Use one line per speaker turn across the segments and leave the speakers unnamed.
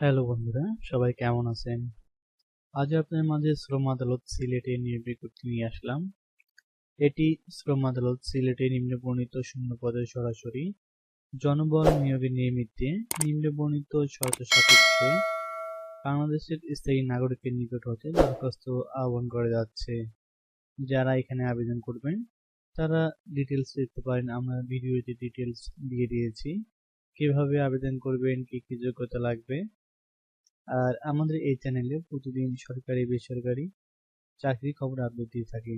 Hello বন্ধুরা, সবাই কেমন আছেন? আজ আপনার মাঝে শ্রম আদালত সিলেটে নিয়োগ বিজ্ঞপ্তি নিয়ে আসলাম। এটি শ্রম আদালত সিলেটে নিম্ন বর্ণিত শূন্য পদে সরাসরি জনবল নিয়োগের নিমিত্তে নিম্ন বর্ণিত শর্ত সাপেক্ষে বাংলাদেশের স্থায়ী নাগরিকের নিকট হতে দরখাস্ত আহ্বান করা যাচ্ছে। যারা এখানে আবেদন করবেন, তারা ডিটেলস দেখতে পারেন। আমরা ভিডিওতে ডিটেলস দিয়ে দিয়েছি। কীভাবে আবেদন করবেন, কি কি যোগ্যতা লাগবে আর আমাদের এই চ্যানেলে প্রতিদিন সরকারি, বেসরকারি চাকরি খবর আপডেট দিয়ে থাকি।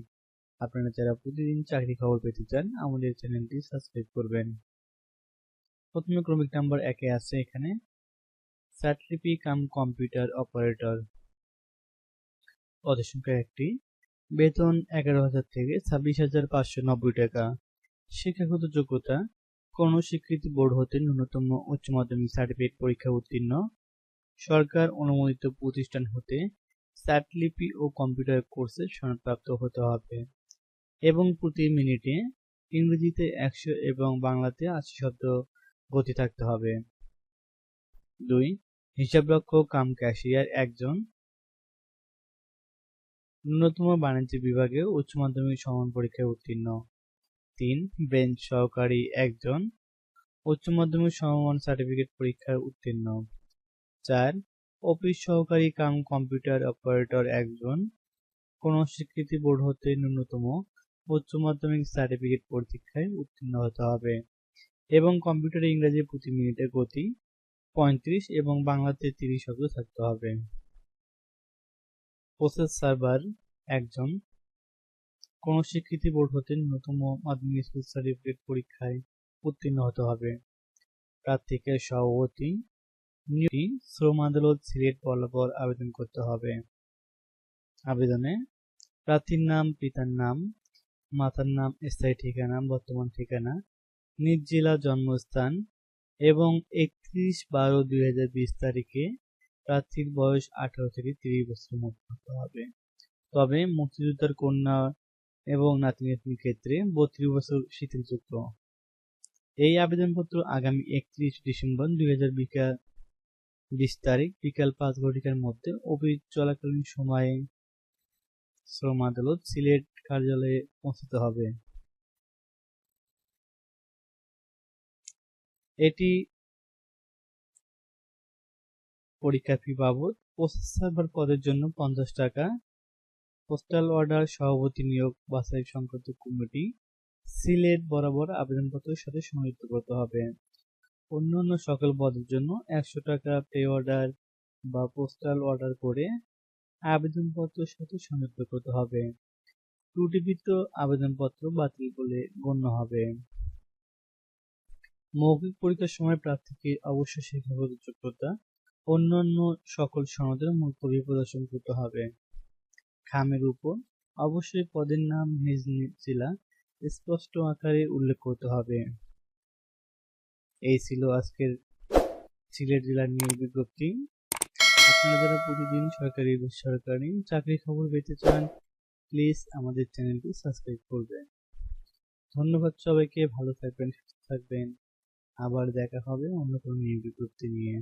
আপনারা যারা প্রতিদিন চাকরি খবর পেতে চান, আমাদের চ্যানেলটি সাবস্ক্রাইব করবেন। প্রথমে ক্রমিক নাম্বার একে আছে এখানে। স্যাটলিপি কাম কম্পিউটার অপারেটর পদের সংখ্যা একটি। বেতন এগারো হাজার থেকে ছাব্বিশ হাজার পাঁচশো নব্বই টাকা। শিক্ষাগত যোগ্যতা। কোন স্বীকৃতি বোর্ড হতে ন্যূনতম উচ্চ মাধ্যমিক সার্টিফিকেট পরীক্ষা উত্তীর্ণ। সরকার অনুমোদিত প্রতিষ্ঠান হতে স্যাটলিপি ও কম্পিউটার কোর্সে সনদপ্রাপ্ত হতে হবে। এবং প্রতি মিনিটে ইংরেজিতে একশো এবং বাংলাতে আশি শব্দ গতি থাকতে হবে। দুই, হিসাবরক্ষক কাম ক্যাশিয়ার একজন ন্যূনতম বাণিজ্য বিভাগে উচ্চ মাধ্যমিক সমান পরীক্ষায় উত্তীর্ণ। তিন, বেঞ্চ সহকারী একজন উচ্চ মাধ্যমিক সমমান সার্টিফিকেট পরীক্ষায় উত্তীর্ণ। চার, অফিস সহকারী কাম কম্পিউটার অপারেটর একজন, কোন স্বীকৃতি বোর্ড হতে ন্যূনতম উচ্চ মাধ্যমিক সার্টিফিকেট পরীক্ষায় উত্তীর্ণ হতে হবে এবং কম্পিউটার ইংরেজি প্রতি মিনিটে গতি পঁয়ত্রিশ এবং বাংলাতে তিরিশ শব্দ থাকতে হবে। প্রসেস সার্ভার একজন, কোন স্বীকৃতি বোর্ড হতে ন্যূনতম মাধ্যমিক স্কুল সার্টিফিকেট পরীক্ষায় উত্তীর্ণ হতে হবে। প্রার্থীকে সভাপতি নিয়োগটি শ্রম আদালত সিলেট বরাবর আবেদন করতে হবে। আবেদনে প্রার্থীর নাম, পিতার নাম, মাতার নাম, স্থায়ী ঠিকানা, বর্তমান ঠিকানা, নিজ জেলা জন্মস্থান এবং একত্রিশ বারো দুই হাজার বিশ তারিখে প্রার্থীর বয়স আঠারো থেকে তিরিশ বছরের মধ্যে হতে হবে। তবে মুক্তিযোদ্ধার কন্যা এবং নাতি নাতনির ক্ষেত্রে বত্রিশ বছর শিথিলযুক্ত। এই আবেদনপত্র আগামী একত্রিশ ডিসেম্বর দুই হাজার বিশ তারিখ বিকাল পাঁচ ঘটিকার মধ্যে অভিযোগ চলাকালীন সময়ে শ্রম আদালত সিলেট কার্যালয়ে পৌঁছতে হবে। এটি পরীক্ষা ফি বাবদ প্রসেস সার্ভার পদের জন্য পঞ্চাশ টাকা, পোস্টাল অর্ডার সভাপতি নিয়োগ বাছাই সংক্রান্ত কমিটি সিলেট বরাবর আবেদনপত্রের সাথে সংযুক্ত করতে হবে। অন্যান্য সকল পদের জন্য একশো টাকা পে অর্ডার বা পোস্টাল অর্ডার করে আবেদনপত্রের সাথে সংযুক্ত করতে হবে। ত্রুটিবিত আবেদনপত্র বাতিল বলে গণ্য হবে। মৌখিক পরীক্ষার সময় প্রার্থীকে অবশ্যই শিক্ষাগত যোগ্যতা, অন্যান্য সকল সনদের মূল কবি প্রদর্শন করতে হবে। খামের উপর অবশ্যই পদের নাম, নিজ জেলা স্পষ্ট আকারে উল্লেখ করতে হবে। এই ছিল আজকের সিলেট জেলার নিয়োগ বিজ্ঞপ্তি। আপনারা যারা প্রতিদিন সরকারি বেসরকারি চাকরি খবর পেতে চান প্লিজ আমাদের চ্যানেলটি সাবস্ক্রাইব করবেন। ধন্যবাদ সবাইকে, ভালো থাকবেন, সুস্থ থাকবেন। আবার দেখা হবে অন্য কোনো নিয়োগ বিজ্ঞপ্তি নিয়ে।